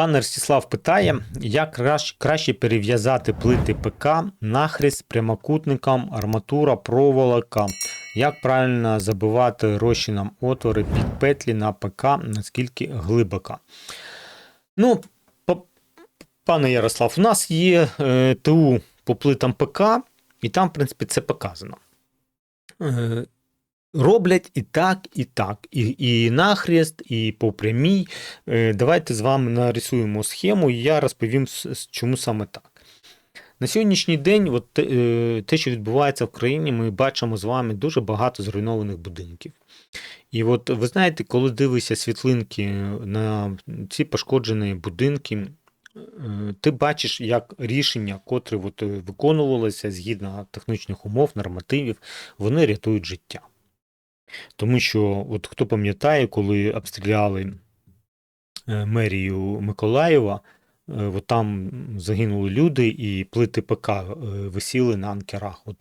Пан Ростислав питає, як краще, перев'язати плити ПК нахрест прямокутником, арматура, проволока. Як правильно забивати розчином отвори під петлі на ПК, наскільки глибоко? Ну, пане Ярослав, у нас є е, ТУ по плитам ПК, і там, в принципі, це показано. Роблять і так, і так. І, і нахрест, і по прямій. Е, Давайте з вами нарисуємо схему, і я розповім, чому саме так. На сьогоднішній день, от, те, е, що відбувається в країні, ми бачимо з вами дуже багато зруйнованих будинків. І от ви знаєте, коли дивишся світлинки на ці пошкоджені будинки, е, ти бачиш, як рішення, котрі от виконувалися згідно технічних умов, нормативів, вони рятують життя. Тому що, от хто пам'ятає, коли обстріляли е, мерію Миколаєва, е, от там загинули люди, і плити ПК е, висіли на анкерах. От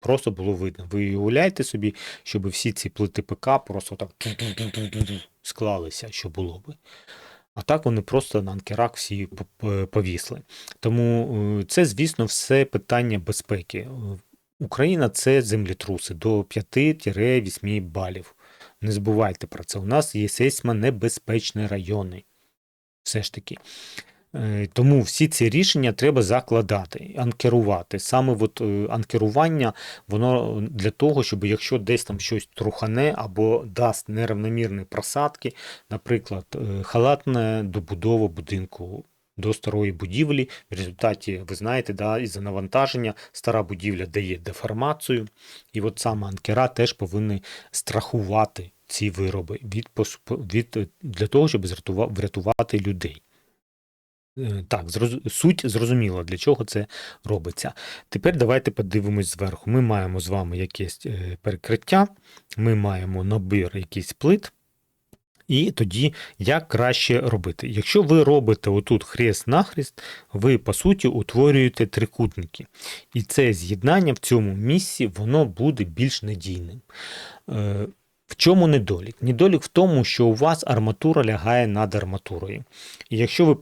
просто було видно. Ви уявляєте собі, щоб всі ці плити ПК просто так склалися, що було би. А так вони просто на анкерах всі по- по- повісли. Тому це, звісно, все питання безпеки. Україна це землетруси до 5-8 балів. Не забувайте про це. У нас є сейсмонебезпечні райони. Все ж таки. Е, Тому всі ці рішення треба закладати, анкерувати. Саме от, е, анкерування, воно для того, щоб якщо десь там щось трухане або дасть неравномірні просадки, наприклад, е, халатна добудова будинку до старої будівлі, в результаті, ви знаєте, да, із-за навантаження стара будівля дає деформацію, і от саме анкера теж повинні страхувати ці вироби від, від, е, для того, щоб врятувати людей. Е, Так, суть зрозуміла, для чого це робиться. Тепер давайте подивимось зверху. Ми маємо з вами якесь е, перекриття, ми маємо набір якийсь плит, і тоді як краще робити. Якщо ви робите отут хрест-нахрест, ви по суті утворюєте трикутники. І це з'єднання в цьому місці воно буде більш надійним. Е, В чому недолік? Недолік в тому, що у вас арматура лягає над арматурою. І якщо ви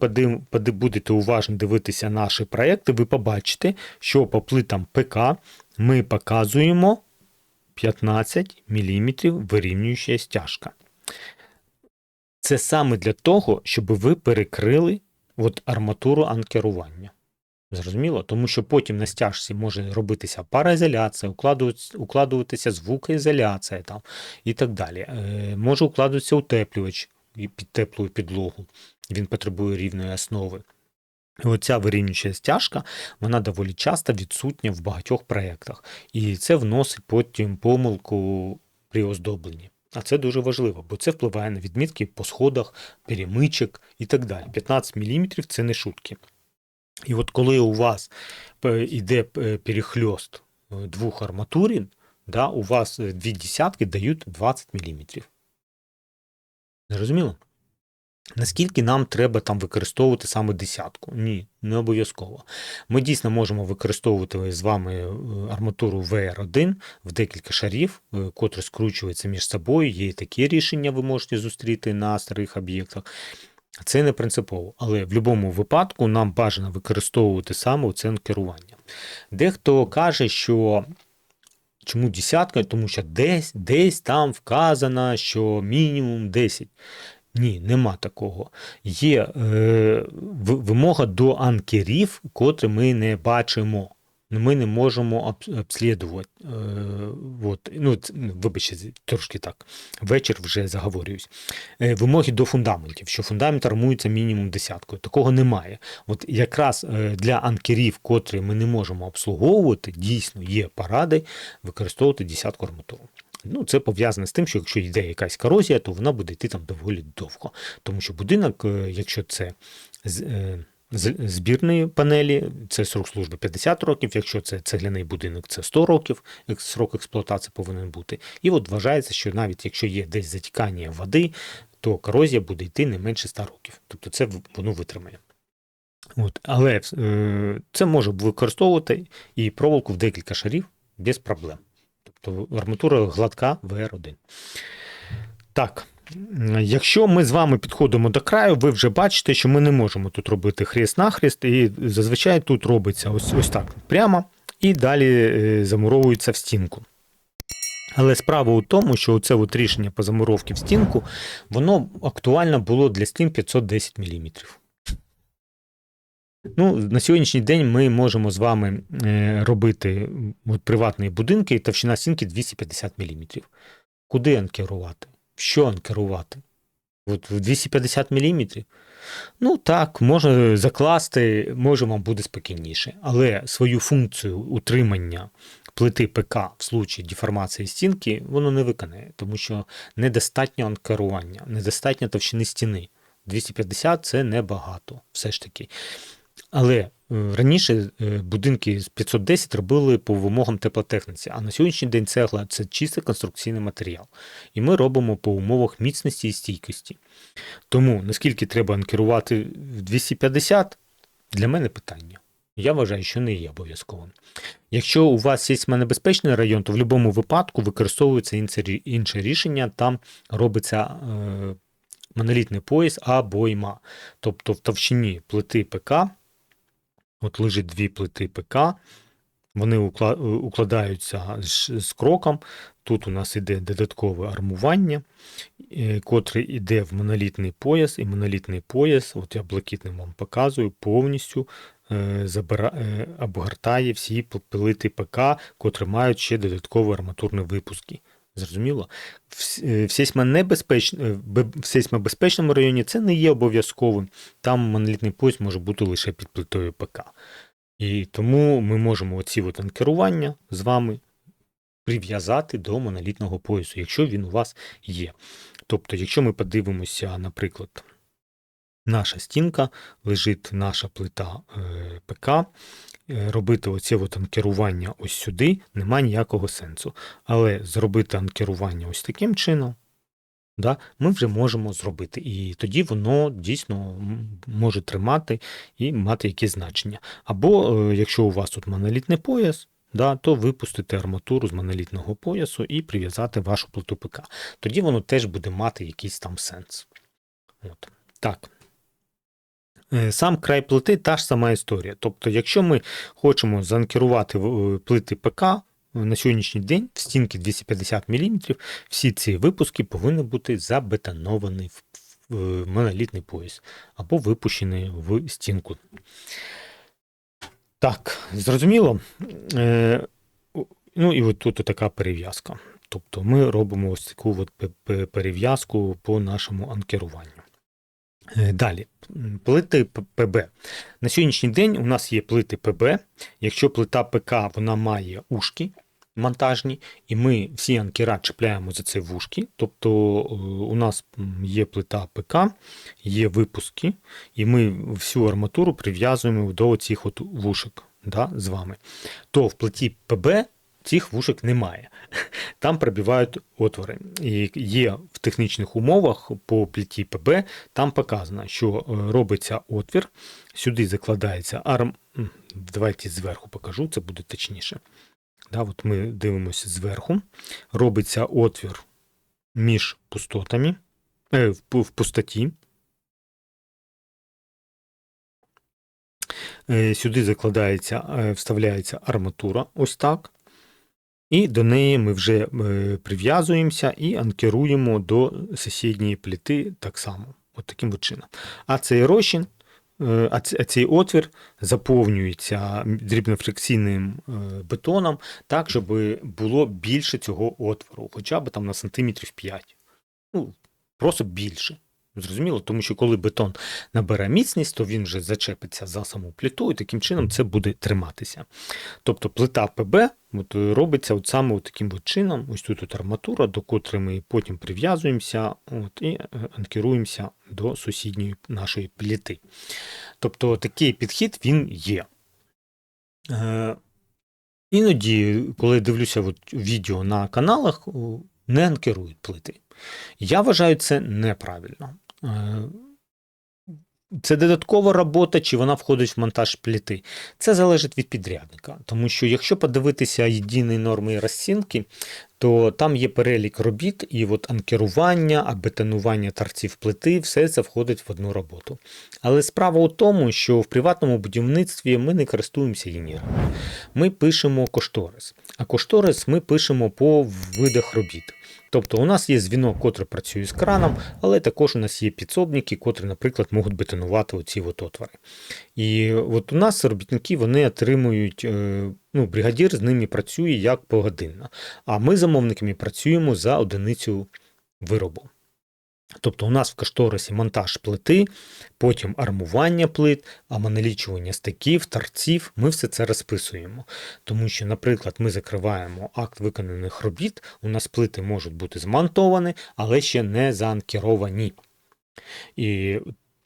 будете уважно дивитися наші проекти, ви побачите, що по плитам ПК ми показуємо 15 мм вирівнююча стяжка. Це саме для того, щоб ви перекрили от арматуру анкерування. Зрозуміло? Тому що потім на стяжці може робитися параізоляція, укладуватися, звукоізоляція там, і так далі. Е, може укладуватися утеплювач під теплу підлогу. Він потребує рівної основи. І Оця вирівнююча стяжка, вона доволі часто відсутня в багатьох проєктах. І це вносить потім помилку при оздобленні. А це дуже важливо, бо це впливає на відмітки по сходах, перемичок і так далі. 15 мм це не шутки. І от коли у вас е, йде е, перехльост е, двох арматурин, да, у вас е, дві десятки дають 20 мм. Зрозуміло? Наскільки нам треба там використовувати саме десятку? Ні, не обов'язково. Ми дійсно можемо використовувати з вами е, арматуру VR1 в декілька шарів, е, котрі скручуються між собою. Є такі рішення, ви можете зустріти на старих об'єктах. Це не принципово, але в будь-якому випадку нам бажано використовувати саме це керування. Дехто каже, що чому десятка, тому що десь, десь там вказано, що мінімум 10. Ні, нема такого. Є е, вимога до анкерів, котрі ми не бачимо. Ми не можемо обслідувати. Е, от, ну, ну, вибачте, трошки так. Вечір вже заговорююсь. Е, вимоги до фундаментів, що фундамент армується мінімум десяткою. Такого немає. От якраз е, для анкерів, котрі ми не можемо обслуговувати, дійсно є поради використовувати десятку арматуру. Ну, це пов'язане з тим, що якщо йде якась корозія, то вона буде йти там доволі довго. Тому що будинок, е, якщо це е, з- збірні панелі, це срок служби 50 років, якщо це цегляний будинок, це 100 років, срок експлуатації повинен бути. І от вважається, що навіть якщо є десь затікання води, то корозія буде йти не менше 100 років. Тобто це воно витримає. От, але е, це може використовувати і проволоку в декілька шарів без проблем. Тобто арматура гладка VR1. Так, якщо ми з вами підходимо до краю, ви вже бачите, що ми не можемо тут робити хрест-нахрест, і зазвичай тут робиться ось, ось так прямо, і далі е, замуровується в стінку. Але справа у тому, що це рішення по замуровці в стінку, воно актуально було для стін 510 мм. Ну, на сьогоднішній день ми можемо з вами е, робити приватні будинки, і товщина стінки 250 мм. Куди анкерувати? Що анкерувати? От 250 мм? Ну так, можна закласти, може вам буде спокійніше. Але свою функцію утримання плити ПК в случаї деформації стінки, воно не виконає, тому що недостатньо анкерування, недостатньо товщини стіни. 250 це небагато, все ж таки. Але е, раніше е, будинки з 510 робили по вимогам теплотехніці, а на сьогоднішній день цегла це чисто конструкційний матеріал. І ми робимо по умовах міцності і стійкості. Тому наскільки треба анкерувати в 250, для мене питання. Я вважаю, що не є обов'язковим. Якщо у вас сейсмонебезпечний район, то в будь-якому випадку використовується інше, рішення, там робиться е, монолітний пояс або йма. Тобто в товщині плити ПК, от лежить дві плити ПК, вони укладаються з, кроком. Тут у нас іде додаткове армування, е, котре йде в монолітний пояс, і монолітний пояс, от я блакитним вам показую, повністю е, е, обгортає всі плити ПК, котрі мають ще додаткові арматурні випуски. Зрозуміло? Е, в е, бе- в сейсмобезпечному районі це не є обов'язковим. Там монолітний пояс може бути лише під плитою ПК. І тому ми можемо оці от анкерування з вами прив'язати до монолітного поясу, якщо він у вас є. Тобто, якщо ми подивимося, наприклад, наша стінка, лежить наша плита е, ПК, е, робити оце от анкерування ось сюди немає ніякого сенсу. Але зробити анкерування ось таким чином, да, ми вже можемо зробити. І тоді воно дійсно може тримати і мати якесь значення. Або е, якщо у вас тут монолітний пояс, да, то випустити арматуру з монолітного поясу і прив'язати вашу плиту ПК. Тоді воно теж буде мати якийсь там сенс. От. Так. Е, Сам край плити та ж сама історія. Тобто, якщо ми хочемо заанкерувати е, плити ПК е, на сьогоднішній день в стінки 250 мм, всі ці випуски повинні бути забетоновані в монолітний пояс або випущені в стінку. Так, зрозуміло. Ну і от тут така перев'язка. Тобто ми робимо ось таку от пе- пе- перев'язку по нашому анкеруванню. Е, Далі, плити ПБ. На сьогоднішній день у нас є плити ПБ. Якщо плита ПК вона має ушки монтажні, і ми всі анкера чіпляємо за це вушки. Тобто е, у нас є плита ПК, є випуски, і ми всю арматуру прив'язуємо до цих от вушок да, з вами. То в плиті ПБ цих вушок немає. Там пробивають отвори. І є в технічних умовах по плиті ПБ, там показано, що е, робиться отвір, сюди закладається арм. Давайте зверху покажу, це буде точніше. Да, от ми дивимося зверху. Робиться отвір між пустотами, е, в, в пустоті. Е, Сюди закладається, е, вставляється арматура, ось так. І до неї ми вже е, прив'язуємося і анкеруємо до сусідньої плити так само, от таким от чином. А цей розчин, е, а цей отвір заповнюється дрібнофрикційним е, бетоном так, щоб було більше цього отвору, хоча б там на сантиметрів 5. Ну, просто більше. Зрозуміло, тому що коли бетон набере міцність, то він вже зачепиться за саму плиту, і таким чином це буде триматися. Тобто плита ПБ от, е, робиться от саме от таким от чином. Ось тут от арматура, до котрої ми потім прив'язуємося от, і е, анкеруємося до сусідньої нашої плити. Тобто такий підхід він є. Е, іноді, коли дивлюся от відео на каналах, не анкерують плити. Я вважаю це неправильно. Е, це додаткова робота, чи вона входить в монтаж пліти. Це залежить від підрядника. Тому що якщо подивитися єдині норми розцінки, то там є перелік робіт, і от анкерування, абетонування торців плити, все це входить в одну роботу. Але справа у тому, що в приватному будівництві ми не користуємося лінірами. Ми пишемо кошторис. А кошторис ми пишемо по видах робіт. Тобто у нас є дзвінок, котрий працює з краном, але також у нас є підсобники, котрі, наприклад, можуть бетонувати оці от отвори. І от у нас робітники вони отримують, е, ну, бригадір з ними працює як погодинно. А ми замовниками працюємо за одиницю виробу. Тобто у нас в кошторисі монтаж плити, потім армування плит, амоналічування стиків, торців. Ми все це розписуємо. Тому що, наприклад, ми закриваємо акт виконаних робіт, у нас плити можуть бути змонтовані, але ще не заанкеровані. І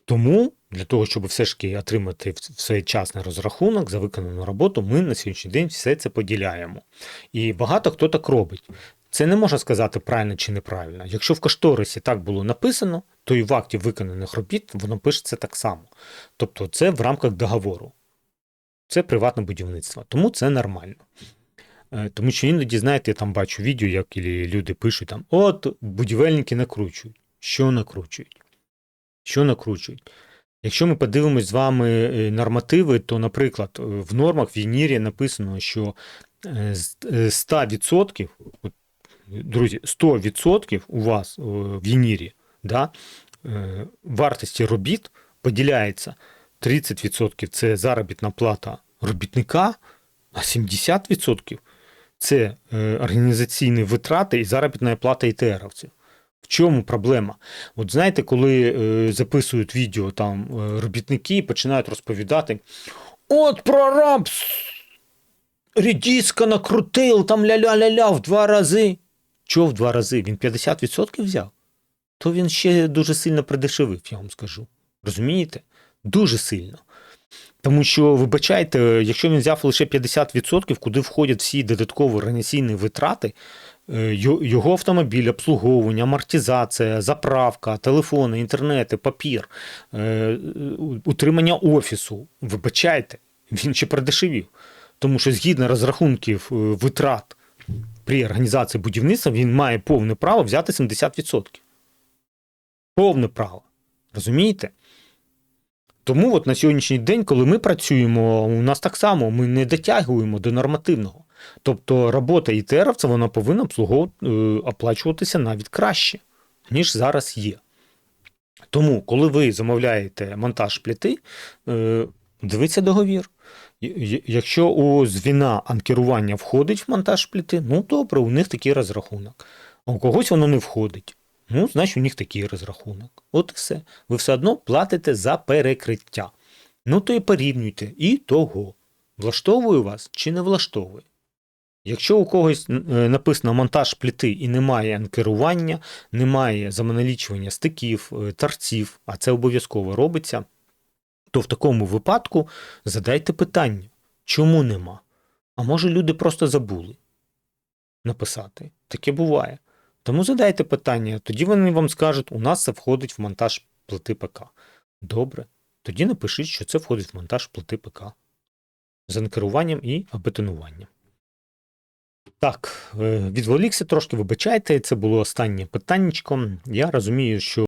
тому для того, щоб все ж таки отримати своєчасний розрахунок за виконану роботу, ми на сьогоднішній день все це поділяємо. І багато хто так робить. Це не можна сказати правильно чи неправильно. Якщо в кошторисі так було написано, то і в акті виконаних робіт воно пишеться так само. Тобто це в рамках договору. Це приватне будівництво, тому це нормально. Е, Тому що іноді, знаєте, я там бачу відео, як люди пишуть там: от будівельники накручують. Що накручують? Що накручують? Якщо ми подивимось з вами е, нормативи, то, наприклад, в нормах в Єнірі написано, що е, з е, 100%, от, друзі, 100% у вас е, в Єнірі да, е, вартості робіт поділяється 30% це заробітна плата робітника, а 70% це е, організаційні витрати і заробітна плата ІТРовців. В чому проблема? От знаєте, коли записують відео там робітники і починають розповідати: от прораб с- рідіска накрутив, там ля-ля-ля-ля в два рази. Чого в два рази? Він 50% взяв? То він ще дуже сильно придешевив, я вам скажу. Розумієте? Дуже сильно. Тому що, вибачайте, якщо він взяв лише 50%, куди входять всі додаткові організаційні витрати, е, його автомобіль, обслуговування, амортизація, заправка, телефони, інтернети, папір, е, утримання офісу. Вибачайте, він ще продешевів. Тому що згідно розрахунків е, витрат при організації будівництва, він має повне право взяти 70%. Повне право. Розумієте? Тому от на сьогоднішній день, коли ми працюємо, у нас так само ми не дотягуємо до нормативного. Тобто робота ІТРовця вона повинна е, оплачуватися навіть краще, ніж зараз є. Тому, коли ви замовляєте монтаж плити, е, дивіться договір. Якщо у звіна анкерування входить в монтаж плити, ну добре, у них такий розрахунок. А у когось воно не входить. Ну, значить, у них такий розрахунок. От і все. Ви все одно платите за перекриття. Ну, то і порівнюйте. І того. Влаштовує вас чи не влаштовує. Якщо у когось е, написано монтаж плити і немає анкерування, немає замоналічування стиків, е, торців, а це обов'язково робиться, то в такому випадку задайте питання, чому нема? А може люди просто забули написати. Таке буває. Тому задайте питання, тоді вони вам скажуть, у нас це входить в монтаж плити ПК. Добре. Тоді напишіть, що це входить в монтаж плити ПК з анкеруванням і абетонуванням. Так, е, відволікся трошки, вибачайте, це було останнє питаннячко. Я розумію, що